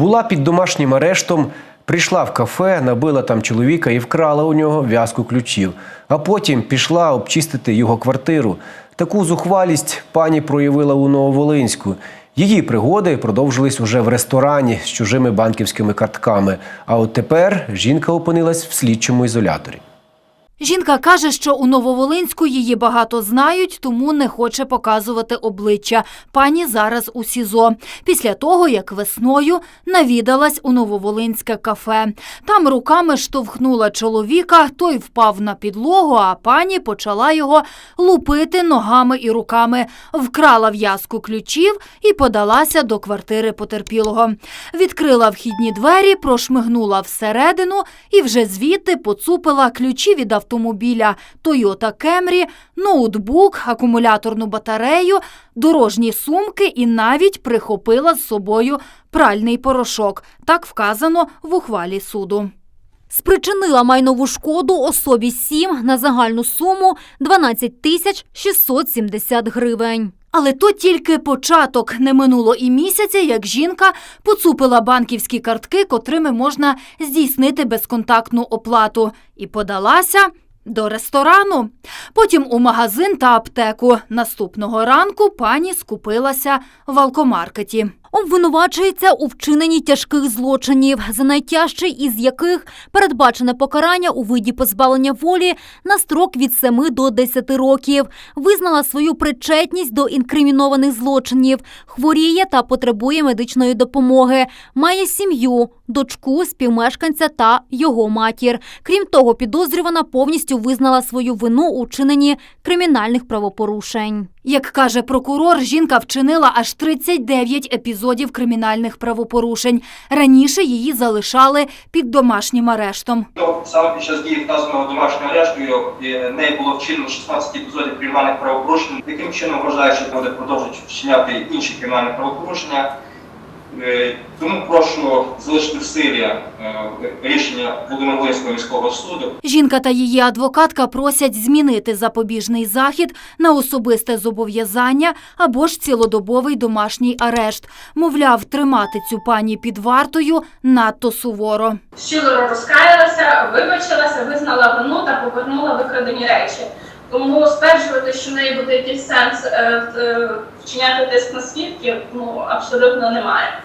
Була під домашнім арештом, прийшла в кафе, набила там чоловіка і вкрала у нього в'язку ключів. А потім пішла обчистити його квартиру. Таку зухвалість пані проявила у Нововолинську. Її пригоди продовжились уже в ресторані з чужими банківськими картками. А от тепер жінка опинилась в слідчому ізоляторі. Жінка каже, що у Нововолинську її багато знають, тому не хоче показувати обличчя. Пані зараз у СІЗО. Після того, як весною навідалась у Нововолинське кафе. Там руками штовхнула чоловіка, той впав на підлогу, а пані почала його лупити ногами і руками. Вкрала в'язку ключів і подалася до квартири потерпілого. Відкрила вхідні двері, прошмигнула всередину і вже звідти поцупила ключі від автомобіля Toyota Camry, ноутбук, акумуляторну батарею, дорожні сумки і навіть прихопила з собою пральний порошок. Так вказано в ухвалі суду. Спричинила майнову шкоду особі 7 на загальну суму 12 тисяч 670 гривень. Але то тільки початок. Не минуло і місяця, як жінка поцупила банківські картки, котрими можна здійснити безконтактну оплату, і подалася до ресторану. Потім у магазин та аптеку. Наступного ранку пані скупилася в алкомаркеті. Обвинувачується у вчиненні тяжких злочинів, за найтяжчий із яких передбачене покарання у виді позбавлення волі на строк від 7 до 10 років. Визнала свою причетність до інкримінованих злочинів, хворіє та потребує медичної допомоги, має сім'ю, дочку, співмешканця та його матір. Крім того, підозрювана повністю визнала свою вину у вчиненні кримінальних правопорушень. Як каже прокурор, жінка вчинила аж 39 епізодів кримінальних правопорушень. Раніше її залишали під домашнім арештом. Саме під час дії вказаного домашнього арешту неї було вчинено 16 епізодів кримінальних правопорушень. Таким чином вважаю, що буде продовжувати вчиняти інші кримінальні правопорушення. Е, Тому прошу залишити в силі е, рішення Володимир-Волинського міського суду. Жінка та її адвокатка просять змінити запобіжний захід на особисте зобов'язання або ж цілодобовий домашній арешт. Мовляв, тримати цю пані під вартою надто суворо. щиро розкаялася, вибачилася, визнала вину та повернула викрадені речі. Тому стверджувати, що в неї буде якийсь сенс е, е, вчиняти тиск на свідків, ну абсолютно немає.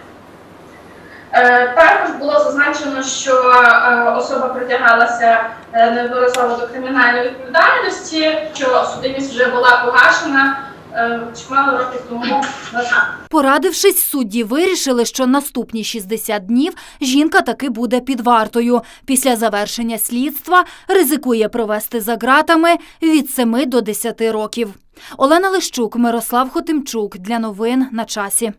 Е, Також було зазначено, що особа притягалася неодноразово до кримінальної відповідальності, що судимість вже була погашена чимало років тому. Порадившись, судді вирішили, що наступні 60 днів жінка таки буде під вартою. Після завершення слідства ризикує провести за ґратами від 7 до 10 років. Олена Лищук, Мирослав Хотимчук. Для новин на часі.